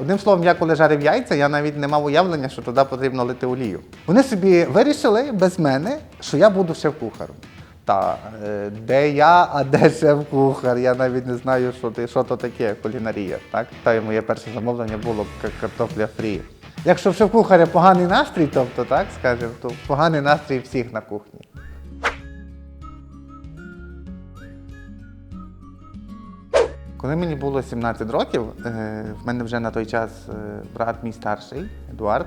Одним словом, я коли жарив яйця, я навіть не мав уявлення, що туди потрібно лити олію. Вони собі вирішили без мене, що я буду шеф-кухарем. Та е, де я, а де шеф-кухар? Я навіть не знаю, що, ти, що то таке кулінарія. Так? Та й моє перше замовлення було картопля фрі. Якщо в шеф-кухаря поганий настрій, тобто так скажемо, то поганий настрій всіх на кухні. Коли мені було 17 років, е, в мене вже на той час е, брат мій старший, Едуард,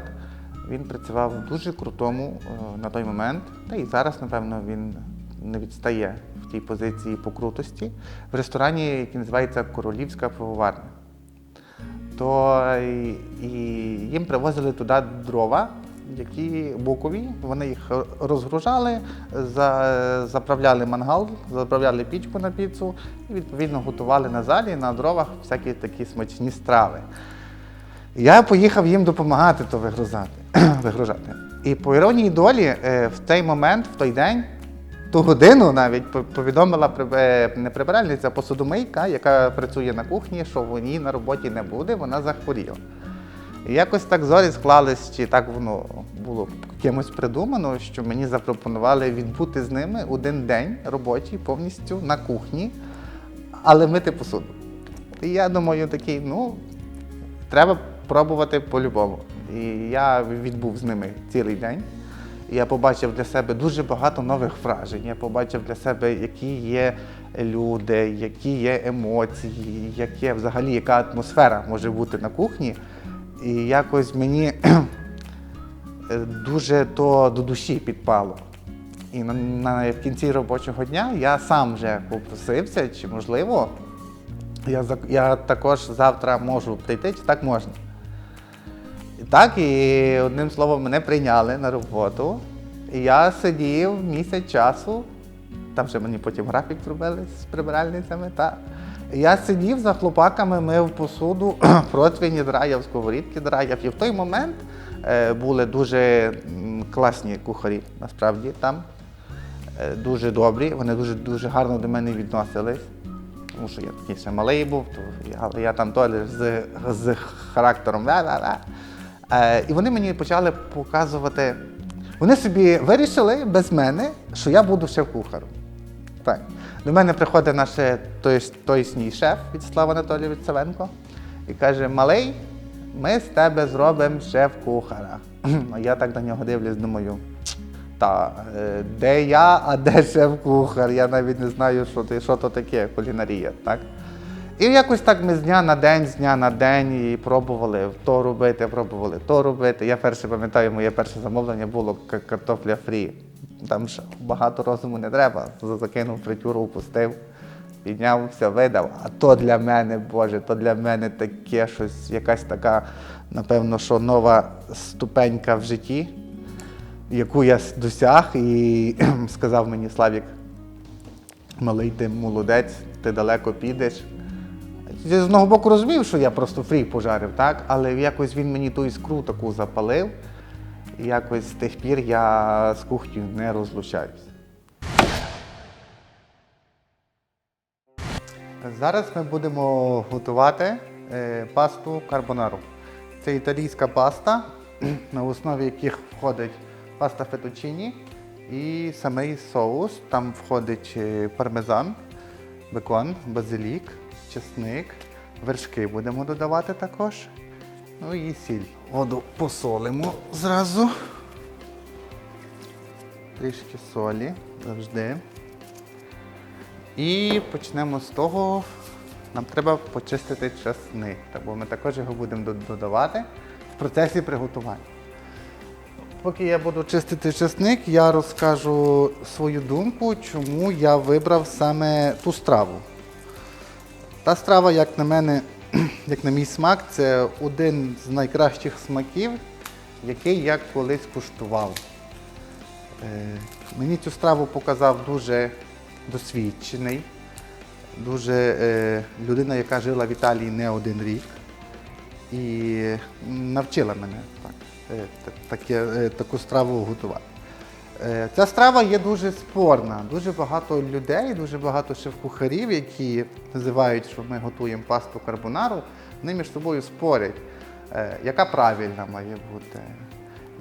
він працював в дуже крутому е, на той момент, та і зараз, напевно, він не відстає в тій позиції по крутості, в ресторані, який називається Королівська пивоварня. То і, їм привозили туди дрова, які букові, вони їх розгружали, за, заправляли мангал, заправляли пічку на піцу і відповідно готували на залі на дровах всякі такі смачні страви. Я поїхав їм допомагати то вигрузати, вигружати. І по іронії долі, е, в той момент, в той день, ту годину навіть повідомила е, не прибиральниця, а посудомийка, яка працює на кухні, що в ній на роботі не буде, вона захворіла. І якось так зорі склались, чи так воно було кимось придумано, що мені запропонували відбути з ними один день робочий повністю на кухні, але мити посуду. І я думаю, такий, ну, треба пробувати по-любому. І я відбув з ними цілий день. І Я побачив для себе дуже багато нових вражень. Я побачив для себе, які є люди, які є емоції, яке взагалі яка атмосфера може бути на кухні. І якось мені е, дуже то до душі підпало. І на, на, в кінці робочого дня я сам вже попросився, чи можливо, я, я також завтра можу прийти, чи так можна. І так, і одним словом, мене прийняли на роботу. І я сидів місяць часу, там ще мені потім графік зробили з прибиральницями. Та. Я сидів за хлопаками, мив посуду, противні драяв, сковорідки драяв. І в той момент е, були дуже класні кухарі, насправді там. Е, дуже добрі, вони дуже, дуже гарно до мене відносились. Тому що я такий ще малий був, то, я- я там теж з, з характером. ла-ла-ла. Е, і вони мені почали показувати. Вони собі вирішили без мене, що я буду шеф-кухарем. Так. До мене приходить наш е, той, тойсній шеф Вячеслав Анатолійович Савенко і каже: Малий, ми з тебе зробимо шеф-кухара. А я так на нього дивлюсь, думаю. Та е, де я, а де шеф-кухар? Я навіть не знаю, що, ти, що то таке кулінарія, так? І якось так ми з дня на день, з дня на день і пробували то робити, пробували то робити. Я перше пам'ятаю, моє перше замовлення було картопля фрі. Там ж багато розуму не треба. Закинув фритюру, опустив, підняв, все видав. А то для мене, Боже, то для мене таке щось, якась така, напевно, що нова ступенька в житті яку я досяг, і сказав мені Славік, малий ти молодець, ти далеко підеш. Я з одного боку розумів, що я просто фрі пожарив, так? але якось він мені ту іскру таку запалив. І якось з тих пір я з кухнею не розлучаюсь. Зараз ми будемо готувати е, пасту карбонару. Це італійська паста, на основі яких входить паста фетучині і самий соус. Там входить е, пармезан, бекон, базилік, чесник, вершки будемо додавати також. Ну і сіль. Воду посолимо зразу. Трішки солі завжди. І почнемо з того, нам треба почистити часник, бо ми також його будемо додавати в процесі приготування. Поки я буду чистити часник, я розкажу свою думку, чому я вибрав саме ту страву. Та страва, як на мене, як на мій смак, це один з найкращих смаків, який я колись куштував. Е, Мені цю страву показав дуже досвідчений, дуже е, людина, яка жила в Італії не один рік і навчила мене так, е, таку страву готувати. Е, Ця страва є дуже спорна. Дуже багато людей, дуже багато шеф-кухарів, які називають, що ми готуємо пасту карбонару, вони між собою спорять. е, яка правильна має бути.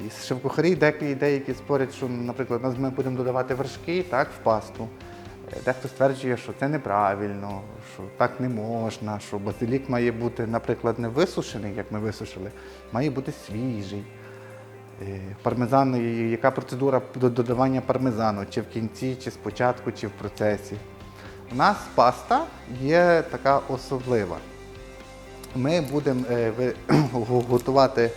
І шеф-кухарі деякі, деякі спорять, що, наприклад, ми будемо додавати вершки так, в пасту. Е, Дехто стверджує, що це неправильно, що так не можна, що базилік має бути, наприклад, не висушений, як ми висушили, має бути свіжий. Е, Пармезан, і яка процедура додавання пармезану, чи в кінці, чи спочатку, чи в процесі. У нас паста є така особлива. Ми будемо е, готувати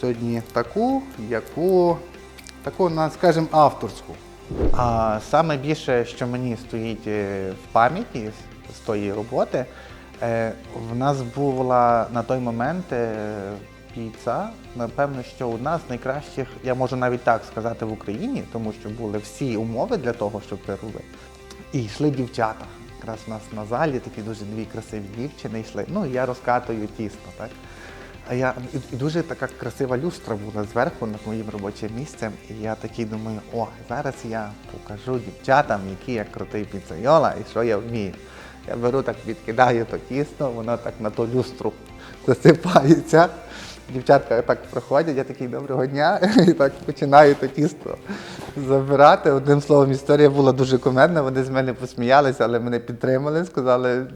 сьогодні таку, яку таку, скажімо, авторську. А саме більше, що мені стоїть е, в пам'яті з, тої роботи, в нас була на той момент піца, напевно, що одна з найкращих, я можу навіть так сказати, в Україні, тому що були всі умови для того, щоб це робити. І йшли дівчата. Якраз у нас на залі такі дуже дві красиві дівчини йшли. Ну, я розкатую тісто, так? А я і, дуже така красива люстра була зверху над моїм робочим місцем. І я такий думаю, о, зараз я покажу дівчатам, який я крутий піцайола і що я вмію. Я беру так, відкидаю то тісто, воно так на ту люстру засипається. Дівчатка так проходять, я такий доброго дня, і так починаю то тісто забирати. Одним словом, історія була дуже кумедна. Вони з мене посміялися, але мене підтримали. Сказали,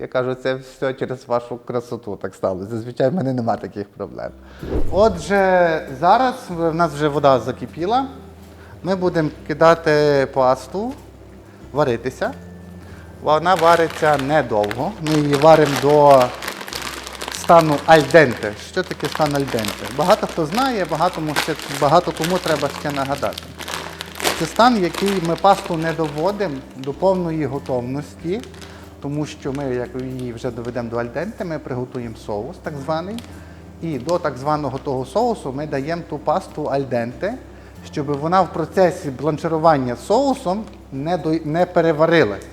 я, кажу, це все через вашу красоту так сталося. Зазвичай в мене нема таких проблем. Отже, зараз в нас вже вода закипіла. Ми будемо кидати пасту, варитися. Вона вариться недовго. Ми її варимо до стану альденте. Що таке стан альденте? Багато хто знає, багато, ще- багато кому треба ще нагадати. Це стан, який ми пасту не доводимо до повної готовності, тому що ми, як її вже доведемо до альденте, ми приготуємо соус так званий. І до так званого того соусу ми даємо ту пасту альденте, щоб вона в процесі бланширування соусом не, до- не переварилась.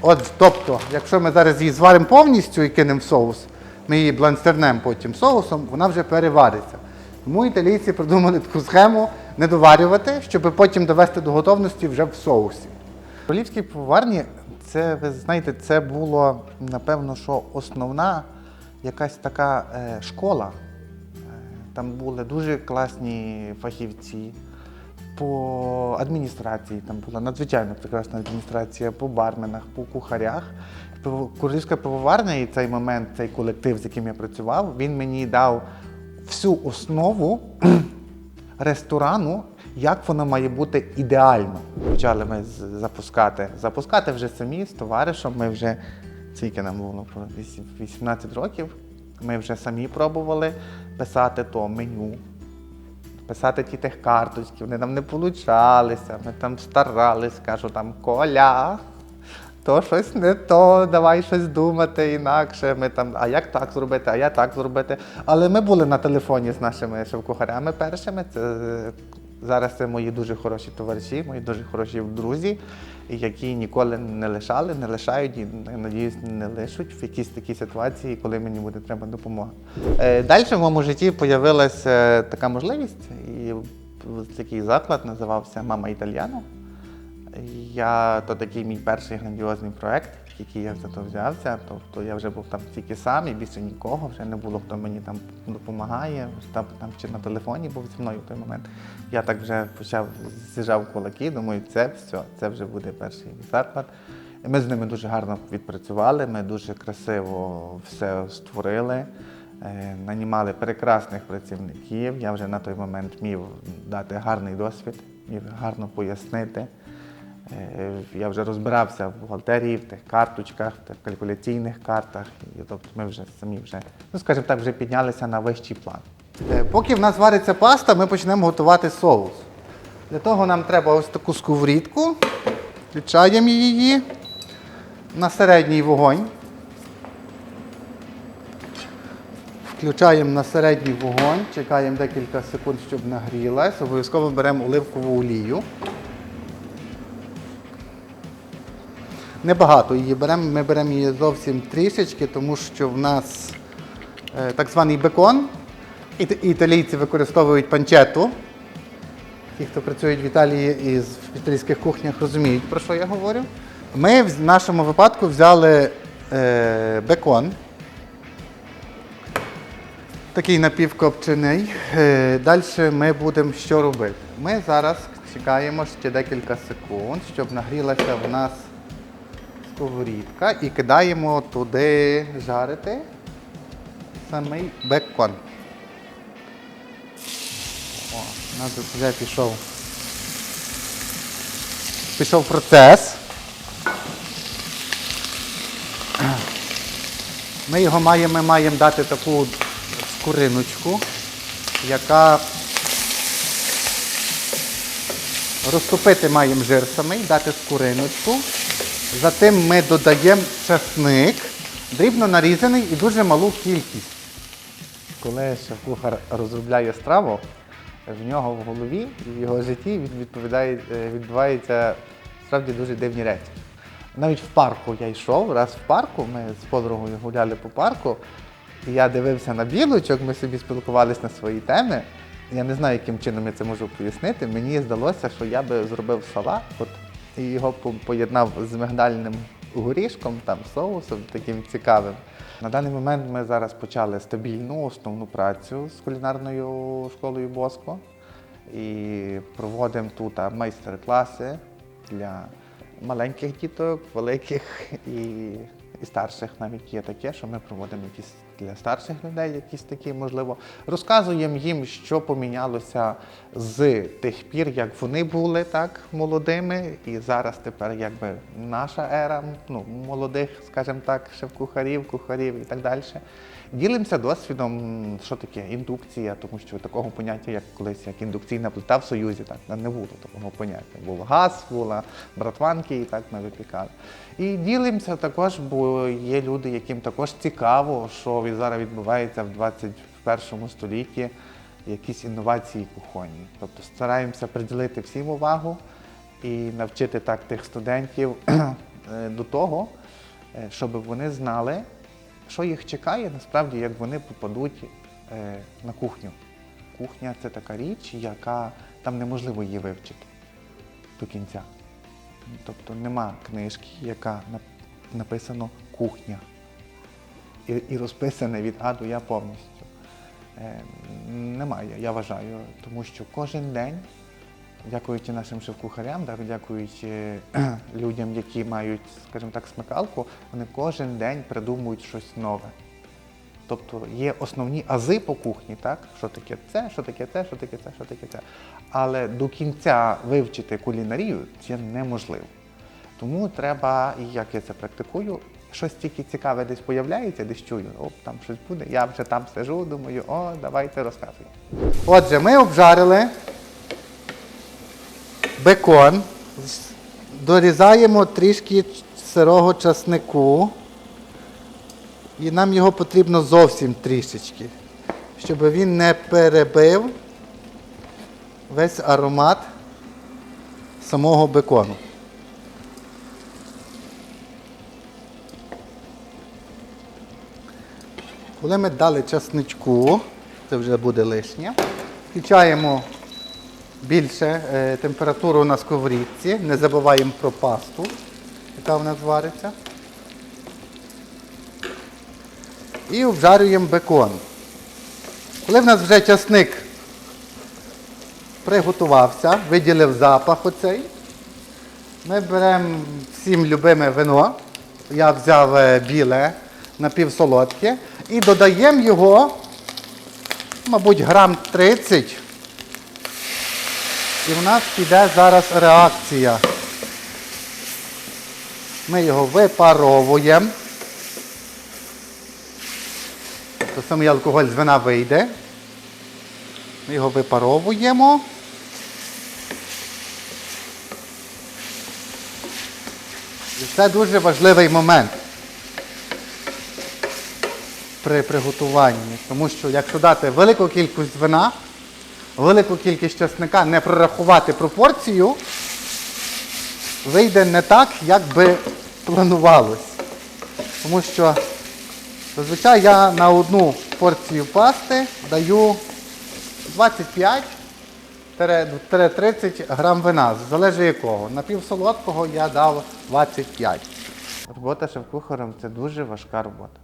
От, тобто, якщо ми зараз її зваримо повністю і кинемо в соус, ми її бланстернемо потім соусом, вона вже перевариться. Тому італійці придумали таку схему не доварювати, щоб потім довести до готовності вже в соусі. В королівській поварні, це, ви знаєте, це було, напевно, що основна якась така е, школа. Е, Там були дуже класні фахівці. По адміністрації там була надзвичайно прекрасна адміністрація, по барменах, по кухарях. Королівська пивоварня і цей момент, цей колектив, з яким я працював, він мені дав всю основу ресторану, як воно має бути ідеально. Почали ми запускати. Запускати вже самі з товаришем. Ми вже скільки нам було 18 років. Ми вже самі пробували писати то меню, писати ті тих карточки, вони нам не получалися. Ми там старались, кажу там Коля. То щось не то, давай щось думати інакше. Ми там, а як так зробити, а як так зробити. Але ми були на телефоні з нашими шеф-кухарями першими. Це е, зараз це мої дуже хороші товариші, мої дуже хороші друзі, які ніколи не лишали, не лишають і я надіюсь, не лишуть в якійсь такій ситуації, коли мені буде треба допомога. Е, Далі в моєму житті з'явилася така можливість, і такий заклад називався Мама Італіано. Я то такий мій перший грандіозний проект, який я за то взявся. Тобто я вже був там тільки сам і більше нікого, вже не було хто мені там допомагає. Там, там чи на телефоні був зі мною в той момент. Я так вже почав зіжав кулаки, думаю, це все, це вже буде перший заклад. Ми з ними дуже гарно відпрацювали, ми дуже красиво все створили. Е, Нанімали прекрасних працівників. Я вже на той момент міг дати гарний досвід, міг гарно пояснити. Е, Я вже розбирався в бухгалтерії, в тих карточках, в тих калькуляційних картах. І, тобто ми вже самі вже, ну скажімо так, вже піднялися на вищий план. Е, Поки в нас вариться паста, ми почнемо готувати соус. Для того нам треба ось таку сковорідку. Включаємо її на середній вогонь. Включаємо на середній вогонь, чекаємо декілька секунд, щоб нагрілась. Обов'язково беремо оливкову олію. Небагато її беремо, ми беремо її зовсім трішечки, тому що в нас е, так званий бекон. Іт- Італійці використовують панчету. Ті, хто працюють в Італії і в італійських кухнях, розуміють, про що я говорю. Ми в нашому випадку взяли е, бекон. Такий напівкопчений. Далі ми будемо що робити? Ми зараз чекаємо ще декілька секунд, щоб нагрілася в нас сковорідка і кидаємо туди жарити самий бекон. О, у нас вже пішов. Пішов процес. Ми його маємо, ми маємо дати таку скориночку, яка розтопити маємо жир самий, дати скориночку. Затим ми додаємо часник, дрібно нарізаний і дуже малу кількість. Коли шеф-кухар розробляє страву, в нього в голові і в його житті е, відбуваються справді дуже дивні речі. Навіть в парку я йшов, раз в парку, ми з подругою гуляли по парку, і я дивився на білочок, ми собі спілкувалися на свої теми. Я не знаю, яким чином я це можу пояснити. Мені здалося, що я би зробив салат от, і його поєднав з мигдальним горішком, там, соусом таким цікавим. На даний момент ми зараз почали стабільну основну працю з кулінарною школою Боско і проводимо тут майстер-класи для маленьких діток, великих і, і старших навіть є таке, що ми проводимо якісь для старших людей, якісь такі, можливо, розказуємо їм, що помінялося з тих пір, як вони були так молодими, і зараз тепер якби наша ера ну, молодих, скажімо так, шеф-кухарів, кухарів і так далі. Ділимося досвідом, що таке індукція, тому що такого поняття, як колись як індукційна плита в Союзі, так не було такого поняття. Був газ, була братванки, і так ми випікали. І ділимося також, бо є люди, яким також цікаво, що зараз відбувається в 21 столітті, якісь інновації кухонні. Тобто стараємося приділити всім увагу і навчити так тих студентів е, до того, е, щоб вони знали, що їх чекає, насправді, як вони попадуть е, на кухню. Кухня це така річ, яка там неможливо її вивчити до кінця. Тобто нема книжки, яка написано кухня. І, і розписане від А до Я повністю. Е, немає, я вважаю, тому що кожен день, дякуючи нашим шеф-кухарям, да, дякуючи людям, які мають, скажімо так, смикалку, вони кожен день придумують щось нове. Тобто є основні ази по кухні, так? Що таке це, що таке це, що таке це, що таке це. Але до кінця вивчити кулінарію це неможливо. Тому треба, і як я це практикую, щось тільки цікаве десь появляється, десь чую, оп, там щось буде. Я вже там сижу, думаю, о, давайте розказуй. Отже, ми обжарили бекон, дорізаємо трішки сирого часнику. І нам його потрібно зовсім трішечки, щоб він не перебив весь аромат самого бекону. Коли ми дали часничку, це вже буде лишнє, включаємо більше е, температуру на сковорідці, не забуваємо про пасту, яка в нас вариться. і обжарюємо бекон. Коли в нас вже часник приготувався, виділив запах оцей, ми беремо всім любиме вино. Я взяв е, біле напівсолодке і додаємо його, мабуть, грам 30. І в нас піде зараз реакція. Ми його випаровуємо. то самий алкоголь з вина вийде. Ми його випаровуємо. І це дуже важливий момент при приготуванні. Тому що якщо дати велику кількість вина, велику кількість часника, не прорахувати пропорцію, вийде не так, як би планувалось. Тому що Зазвичай я на одну порцію пасти даю 25-30 грам вина, залежить якого. На півсолодкого я дав 25. Робота шеф-кухарем це дуже важка робота.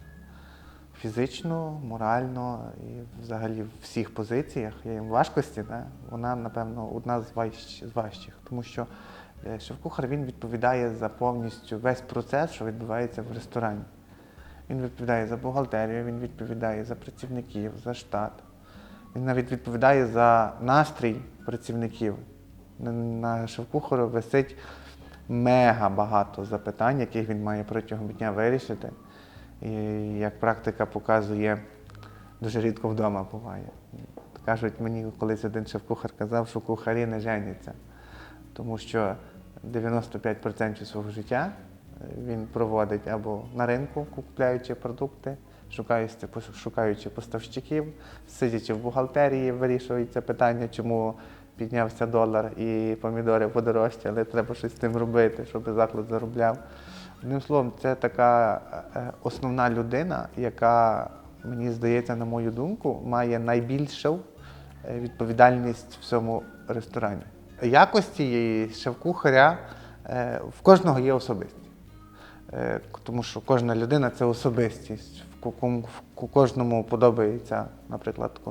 Фізично, морально і взагалі в всіх позиціях є важкості, да, вона, напевно, одна з, важч, важчих. Тому що е, шеф-кухар він відповідає за повністю весь процес, що відбувається в ресторані. Він відповідає за бухгалтерію, він відповідає за працівників, за штат. Він навіть відповідає за настрій працівників. На шеф-кухару висить мега багато запитань, яких він має протягом дня вирішити. І як практика показує, дуже рідко вдома буває. Кажуть, мені колись один шеф-кухар казав, що кухарі не женяться, тому що 95% свого життя е, він проводить або на ринку, купляючи продукти, шукаючи, шукаючи поставщиків, сидячи в бухгалтерії, вирішується питання, чому піднявся долар і помідори подорожчали, треба щось з тим робити, щоб заклад заробляв. Одним словом, це така е, основна людина, яка, мені здається, на мою думку, має найбільшу е, відповідальність в цьому ресторані. Якості шеф-кухаря е, в кожного є особистість. Е, Тому що кожна людина це особистість. В кожному подобається, наприклад,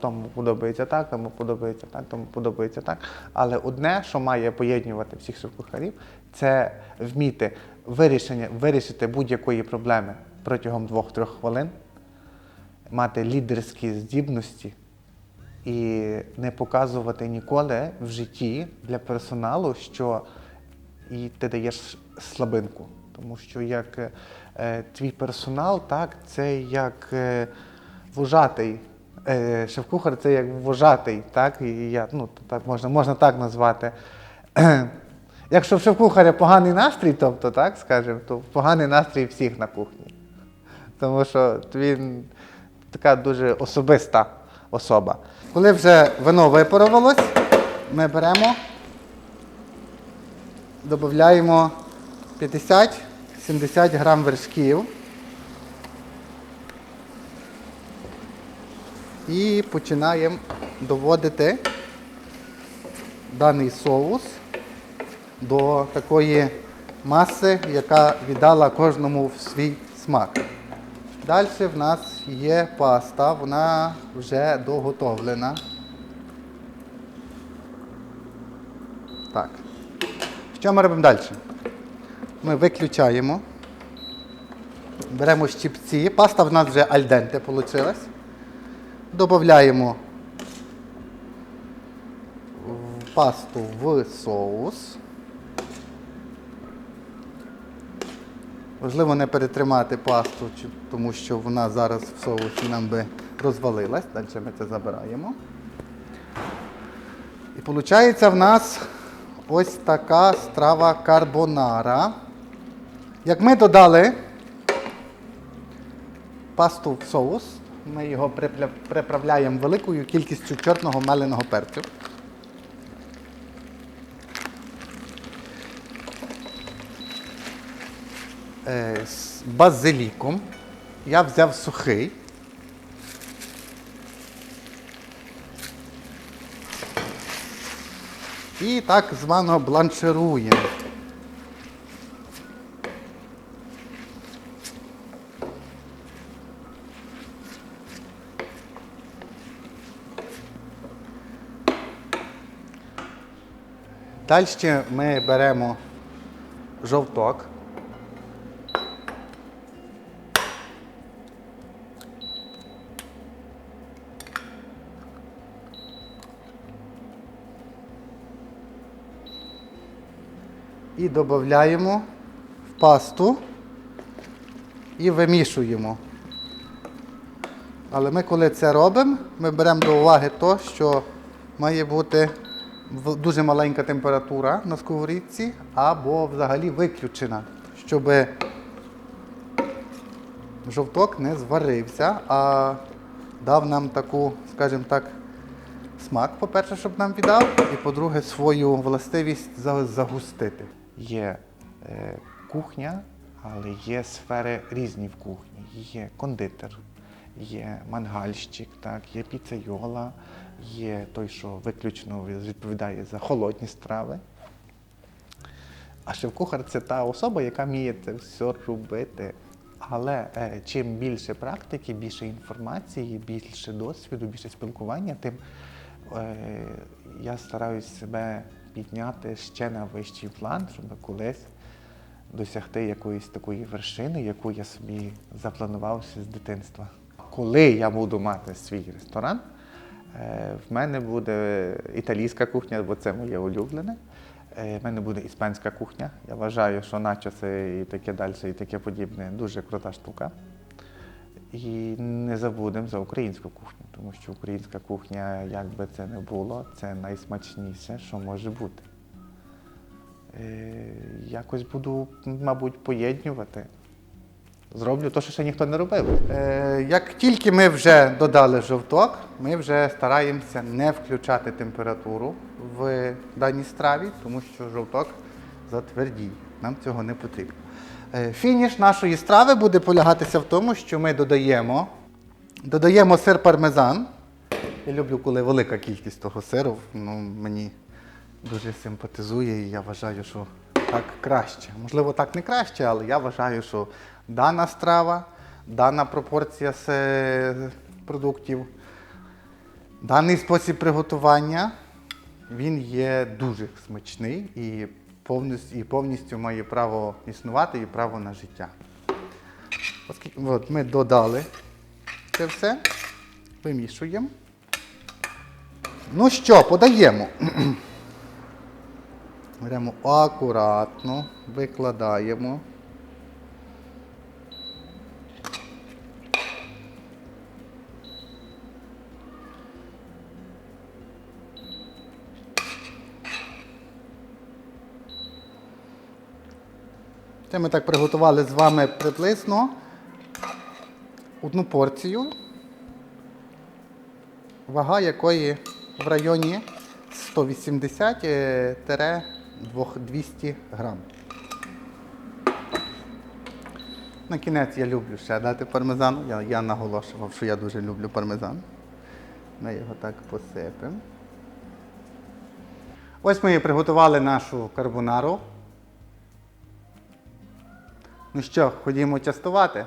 тому подобається так, тому подобається так, тому подобається так. Але одне, що має поєднувати всіх шеф-кухарів, це вміти вирішення, вирішити будь-якої проблеми протягом 2-3 хвилин, мати лідерські здібності і не показувати ніколи в житті для персоналу, що і ти даєш слабинку. Тому що як е, твій персонал, так, це як е, вожатий. Е, шеф-кухар це як вожатий, так, і я, ну, так можна, можна так назвати. Якщо в шеф-кухаря поганий настрій, тобто, так, скажімо, то поганий настрій всіх на кухні. Тому що він така дуже особиста особа. Коли вже вино випарувалось, ми беремо, додаємо 50-70 грам вершків. І починаємо доводити даний соус до такої маси, яка віддала кожному в свій смак. Далі в нас є паста, вона вже доготовлена. Так. Що ми робимо далі? Ми виключаємо. Беремо щипці. Паста в нас вже альденте вийшла. Додаємо пасту в соус. Важливо не перетримати пасту, тому що вона зараз в соусі нам би розвалилась. Далі ми це забираємо. І виходить в нас ось така страва карбонара. Як ми додали пасту в соус, ми його приправляємо великою кількістю чорного меленого перцю. З базиліком. Я взяв сухий. І так звано бланшируємо. Далі ми беремо жовток. І додаємо в пасту і вимішуємо. Але ми, коли це робимо, ми беремо до уваги те, що має бути дуже маленька температура на сковорідці або взагалі виключена, щоб жовток не зварився, а дав нам таку, скажімо так, смак, по-перше, щоб нам віддав, і по-друге, свою властивість загустити. Є е, кухня, але є сфери різні в кухні. Є кондитер, є мангальщик, так, є піцейола, є той, що виключно відповідає за холодні страви. А шеф-кухар це та особа, яка вміє це все робити. Але е, чим більше практики, більше інформації, більше досвіду, більше спілкування, тим е, я стараюсь себе підняти ще на вищий план, щоб колись досягти якоїсь такої вершини, яку я собі запланував ще з дитинства. Коли я буду мати свій ресторан, е, в мене буде італійська кухня, бо це моє улюблене. Е, В мене буде іспанська кухня. Я вважаю, що начоси і таке далі, і таке подібне дуже крута штука. І не забудемо за українську кухню, тому що українська кухня, як би це не було, це найсмачніше, що може бути. Е, якось буду, мабуть, поєднювати. Зроблю те, що ще ніхто не робив. Е, як тільки ми вже додали жовток, ми вже стараємося не включати температуру в даній страві, тому що жовток затвердіє. Нам цього не потрібно. Е, фініш нашої страви буде полягатися в тому, що ми додаємо, додаємо сир пармезан. Я люблю, коли велика кількість того сиру. Ну, мені дуже симпатизує і я вважаю, що так краще. Можливо, так не краще, але я вважаю, що дана страва, дана пропорція продуктів, даний спосіб приготування, він є дуже смачний і повністю, і повністю має право існувати і право на життя. От ми додали це все, вимішуємо. Ну що, подаємо. Беремо акуратно, викладаємо. Це ми так приготували з вами приблизно одну порцію, вага якої в районі 180-200 грам. На кінець я люблю ще дати пармезану. Я, я наголошував, що я дуже люблю пармезан. Ми його так посипемо. Ось ми і приготували нашу карбонару. Ну що, ходімо частувати?